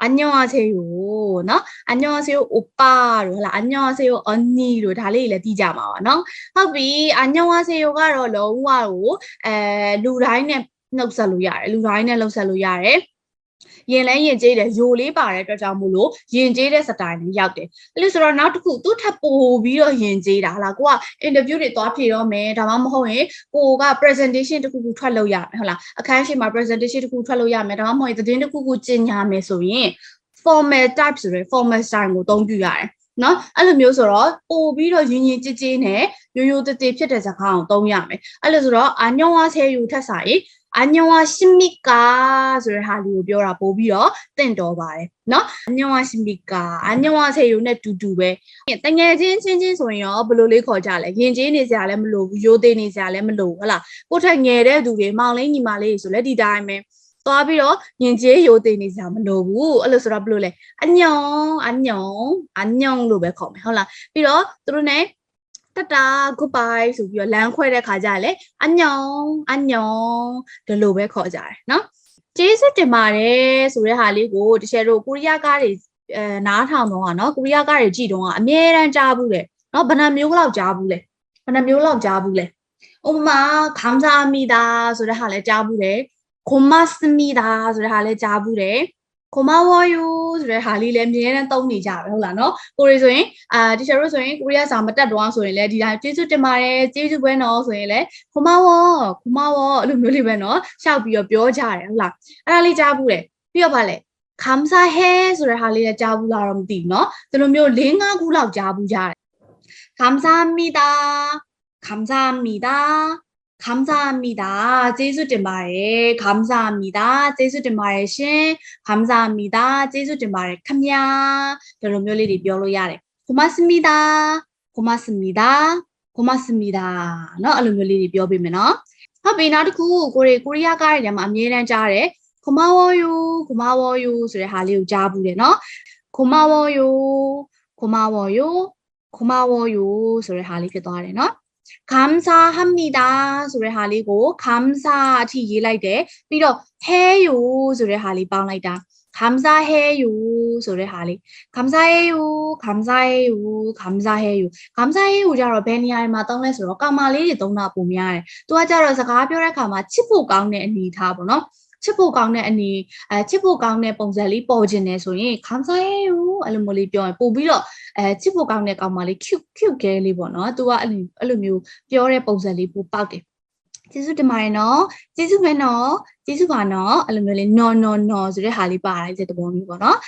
안녕하세 요. 너 안녕하세요 오빠로 하 라. 안녕하세요 언니로 달래일래 뛰자 마. 너 허비 안녕하세요가 တော့လုံးဝကိုအဲလူတိုင်းနဲ့နှုတ်ဆက်လို့ရတယ်လူတိုင်းနဲ့လှုပ်ဆက်လို့ရတယ် ရင်လဲရင်ကျေးတယ်ယိုလေးပါတဲ့အတွက်ကြောင့်မို့လို့ရင်ကျေးတဲ့စတိုင်လေးရောက်တယ်အဲ့လိုဆိုတော့နောက်တစ်ခုသူ့ထပ်ပို့ပြီးတော့ရင်ကျေးတာဟလာကိုက interview တွေသွားဖြေတော့မယ်ဒါမှမဟုတ်ရင်ကိုက presentation တစ်ခုခုထွက်လို့ရမယ်ဟုတ်လားအခန်းရှိမှာ presentation တစ်ခုထွက်လို့ရမယ်ဒါမှမဟုတ်ရင်သတင်းတစ်ခုခုကျင်ညာမယ်ဆိုရင် formal type ဆိုတဲ့ formal style ကိုအသုံးပြုရတယ်နော်အဲ့လိုမျိုးဆိုတော့ပို့ပြီးတော့ရင်းရင်းကြည်ကြည်နဲ့ရိုးရိုးတည်တည်ဖြစ်တဲ့စကားကိုသုံးရမယ်အဲ့လိုဆိုတော့အညောဝါဆဲယူထက်စာရင် အညောဝါရှိမီကာဆိုတဲ့ဟာလေးကိုပြောတာပို့ပြီးတော့တင့်တော်ပါတယ်နော်အညောဝါရှိမီကာအညောဝါဆဲယူနဲ့တူတူပဲတငယ်ချင်းချင်းချင်းဆိုရင်ရောဘယ်လိုလေးခေါ်ကြလဲရင်ချင်းနေစရာလည်းမလိုဘူးရိုးသေးနေစရာလည်းမလိုဘူးဟုတ်လားကိုယ်ထက်ငယ်တဲ့သူတွေမောင်လေးညီမလေးဆိုလည်းဒီတိုင်းပဲသွားပြီးတော့ညင်ကျေးရိုသေနေစရာမလိုဘူးအဲ့လိုဆိုတော့ဘယ်လိုလဲအညောင်အညောင်အညောင်လို့ပဲခေါ်မယ်ဟုတ်လားပြီးတော့သူတို့ ਨੇ တတာ goodbye ဆိုပြီးတော့လမ်းခွဲတဲ့ခါကျလည်းအညောင်းအညောင်းဒီလိုပဲခေါ်ကြတယ်နော်ကျေးဇူးတင်ပါတယ်ဆိုတဲ့ဟာလေးကိုတကယ်လို့ကိုရီးယားကားတွေအဲနားထောင်တော့ကနော်ကိုရီးယားကားတွေကြည့်တော့ကအမြဲတမ်းကြားဘူးလေနော်ဘယ်နှမျိုးလောက်ကြားဘူးလဲဘယ်နှမျိုးလောက်ကြားဘူးလဲဥပမာခံစားမိတာဆိုတဲ့ဟာလည်းကြားဘူးတယ်ခွန်မစမိတာဆိုတဲ့ဟာလည်းကြားဘူးတယ် ကိုမဝါယိုဆိုတဲ့ဟာလေးလည်းအများနဲ့သုံးနေကြပဲဟုတ်လားနော်ကိုရီဆိုရင်အာတီချာတို့ဆိုရင်ကိုရီးယားစာမတက်တော့ဆိုရင်လည်းဒီတိုင်းကျေးဇူးတင်ပါတယ်ကျေးဇူးပဲနော်ဆိုရင်လည်းကိုမဝါကိုမဝါအဲ့လိုမျိုးလေးပဲနော်ရှောက်ပြီးတော့ပြောကြတယ်ဟုတ်လားအဲ့ဒါလေးကြားဘူးတယ်ပြီးတော့ဗာလဲခမ်စာဟဲဆိုတဲ့ဟာလေးလည်းကြားဘူးလားတော့မသိဘူးနော်ဒီလိုမျိုး၄၅ခုလောက်ကြားဘူးကြားတယ်ခမ်စာမီတာခမ်စာမီတာ 감사합니다. ကျေးဇူးတင်ပါတယ်. 감사합니다. ကျေးဇူးတင်ပါတယ်ရှင်. 감사합니다. ကျေးဇူးတင်ပါတယ်ခင်ဗျာဒီလိုမျိုးလေးတွေပြောလို့ရတယ်. 고맙습니다. 고맙습니다. 고맙습니다. เนาะအဲ့လိုမျိုးလေးတွေပြောပေးမယ်နော်။ဟုတ်ပြီနောက်တစ်ခုကိုရီကိုရီးယားကားတွေထဲမှာအမြဲတမ်းကြားတယ်။ 고마워요. 고마워요 ဆိုတဲ့ဟာလေးကိုကြားဘူးတယ်နော်။ 고마워요. 고마워요. 고마워요 ဆိုတဲ့ဟာလေးဖြစ်သွားတယ် ခမ်စာဟမ်နီဒါဆိုတဲ့ဟာလေးကိုခမ်စာအထိရေးလိုက်တယ်ပြီးတော့ဟဲယူဆိုတဲ့ဟာလေးပေါင်းလိုက်တာခမ်စာဟဲယူဆိုတဲ့ဟာလေးခမ်စာဟဲယူခမ်စာဟဲယူခမ်စာဟဲယူခမ်စာဟဲယူကြတော့ဘယ်နေရာမှာသုံးလဲဆိုတော့ကာမာလေးတွေသုံးတာပုံများတယ်သူကကြတော့စကားပြောတဲ့အခါမှာချစ်ဖို့ကောင်းတဲ့အနေထားပေါ့နော်ချစ်ဖို့ကောင်းတဲ့အနေအဲချစ်ဖို့ကောင်းတဲ့ပုံစံလေးပေါ်ခြင်းနေဆိုရင်ခမ်စာဟဲယူအဲ့လိုမျိုးလေးပြောရင်ပို့ပြီးတော့ အဲချစ်ဖို့ကောင်းတဲ့ကောင်မလေး cute cute ကလေးပေါ့နော်သူကအဲ့လိုအဲ့လိုမျိုးပြောတဲ့ပုံစံလေးပိုပေါက်တယ်ကျေးဇူးတင်ပါတယ်နော်ကျေးဇူးပဲနော်ကျေးဇူးပါနော်အဲ့လိုမျိုးလေးနော်နော်နော်ဆိုတဲ့ဟာလေးပါလိုက်တဲ့သဘောမျိုးပေါ့နော်